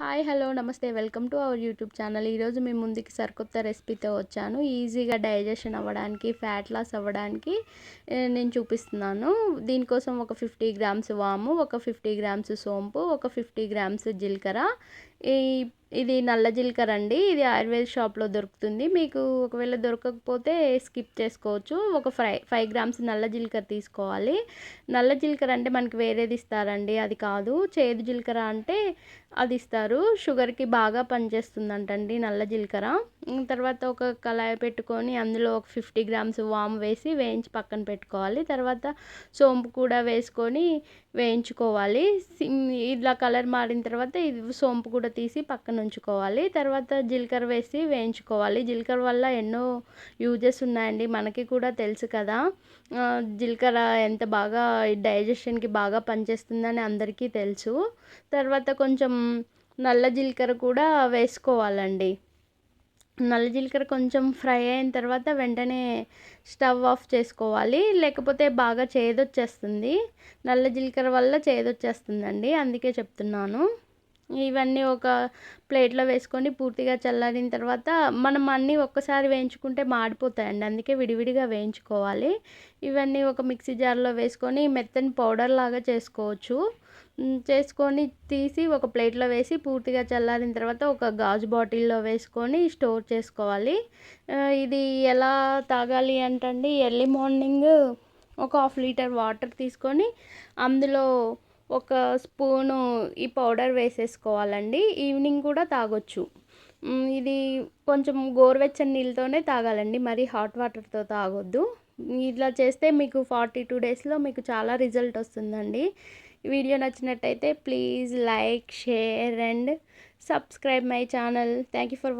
Hi hello నమస్తే. Welcome to our YouTube channel. ఈరోజు మీ ముందుకి సరికొత్త రెసిపీతో వచ్చాను. ఈజీగా డైజెషన్ అవ్వడానికి ఫ్యాట్ లాస్ అవ్వడానికి నేను చూపిస్తున్నాను. దీనికోసం ఒక ఫిఫ్టీ గ్రామ్స్ వాము ఒక ఫిఫ్టీ గ్రామ్స్ సోంపు ఒక ఫిఫ్టీ గ్రామ్స్ జీలకర్ర. ఈ ఇది నల్ల జీలకర్ర అండి. ఇది ఆయుర్వేద షాప్లో దొరుకుతుంది. మీకు ఒకవేళ దొరకకపోతే స్కిప్ చేసుకోవచ్చు. ఒక ఫ్రై ఫైవ్ గ్రామ్స్ నల్ల జీలకర్ర తీసుకోవాలి. నల్ల జీలకర్ర అంటే మనకి వేరేది ఇస్తారండి. అది కాదు. చేదు జీలకర్ర అంటే అది ఇస్తారు. షుగర్కి బాగా పనిచేస్తుందంటండి నల్ల జీలకర్ర. తర్వాత ఒక కళాయి పెట్టుకొని అందులో ఒక ఫిఫ్టీ గ్రామ్స్ వామ్ వేసి వేయించి పక్కన పెట్టుకోవాలి. తర్వాత సోంపు కూడా వేసుకొని వేయించుకోవాలి. ఇలా కలర్ మారిన తర్వాత ఇది సోంపు కూడా తీసి పక్కన ఉంచుకోవాలి. తర్వాత జీలకర్ర వేసి వేయించుకోవాలి. జీలకర్ర వల్ల ఎన్నో యూజెస్ ఉన్నాయండి. మనకి కూడా తెలుసు కదా. జీలకర్ర ఎంత బాగా డైజెషన్కి బాగా పనిచేస్తుందని అందరికీ తెలుసు. తర్వాత కొంచెం నల్ల జీలకర్ర కూడా వేసుకోవాలండి. నల్ల జీలకర్ర కొంచెం ఫ్రై అయిన తర్వాత వెంటనే స్టవ్ ఆఫ్ చేసుకోవాలి. లేకపోతే బాగా చేదొచ్చేస్తుంది. నల్ల జీలకర్ర వల్ల చేదొచ్చేస్తుందండి. అందుకే చెప్తున్నాను. ఇవన్నీ ఒక ప్లేట్లో వేసుకొని పూర్తిగా చల్లారిన తర్వాత మనం అన్నీ ఒక్కసారి వేయించుకుంటే మాడిపోతాయండి. అందుకే విడివిడిగా వేయించుకోవాలి. ఇవన్నీ ఒక మిక్సీ జార్లో వేసుకొని మెత్తని పౌడర్ లాగా చేసుకోవచ్చు. చేసుకొని తీసి ఒక ప్లేట్లో వేసి పూర్తిగా చల్లారిన తర్వాత ఒక గాజు బాటిల్లో వేసుకొని స్టోర్ చేసుకోవాలి. ఇది ఎలా తాగాలి అంటండి ఎర్లీ మార్నింగ్ ఒక హాఫ్ లీటర్ వాటర్ తీసుకొని అందులో ఒక స్పూను ఈ పౌడర్ వేసేసుకోవాలండి. ఈవినింగ్ కూడా తాగొచ్చు. ఇది కొంచెం గోరువెచ్చని నీళ్ళతోనే తాగాలండి. మరి హాట్ వాటర్తో తాగొద్దు. ఇట్లా చేస్తే మీకు ఫార్టీ టూ డేస్లో మీకు చాలా రిజల్ట్ వస్తుందండి. వీడియో నచ్చినట్టయితే please like share and subscribe my channel. Thank you for